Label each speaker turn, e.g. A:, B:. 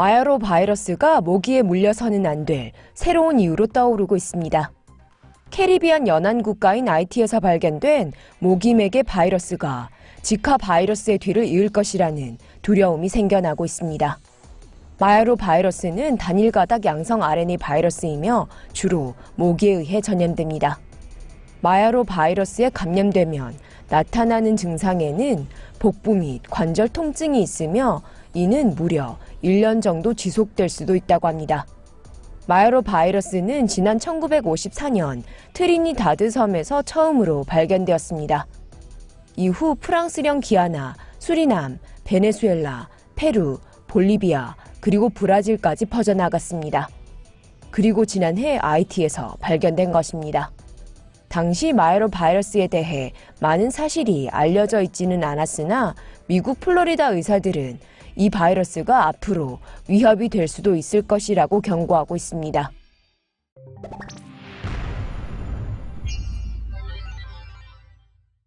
A: 마야로 바이러스가 모기에 물려서는 안 될 새로운 이유로 떠오르고 있습니다. 캐리비안 연안 국가인 아이티에서 발견된 모기맥의 바이러스가 지카 바이러스의 뒤를 이을 것이라는 두려움이 생겨나고 있습니다. 마야로 바이러스는 단일 가닥 양성 RNA 바이러스이며 주로 모기에 의해 전염됩니다. 마야로 바이러스에 감염되면 나타나는 증상에는 복부 및 관절 통증이 있으며 이는 무려 1년 정도 지속될 수도 있다고 합니다. 마야로 바이러스는 지난 1954년 트리니다드 섬에서 처음으로 발견되었습니다. 이후 프랑스령 기아나, 수리남, 베네수엘라, 페루, 볼리비아, 그리고 브라질까지 퍼져나갔습니다. 그리고 지난해 아이티에서 발견된 것입니다. 당시 마이로 바이러스에 대해 많은 사실이 알려져 있지는 않았으나 미국 플로리다 의사들은 이 바이러스가 앞으로 위협이 될 수도 있을 것이라고 경고하고 있습니다.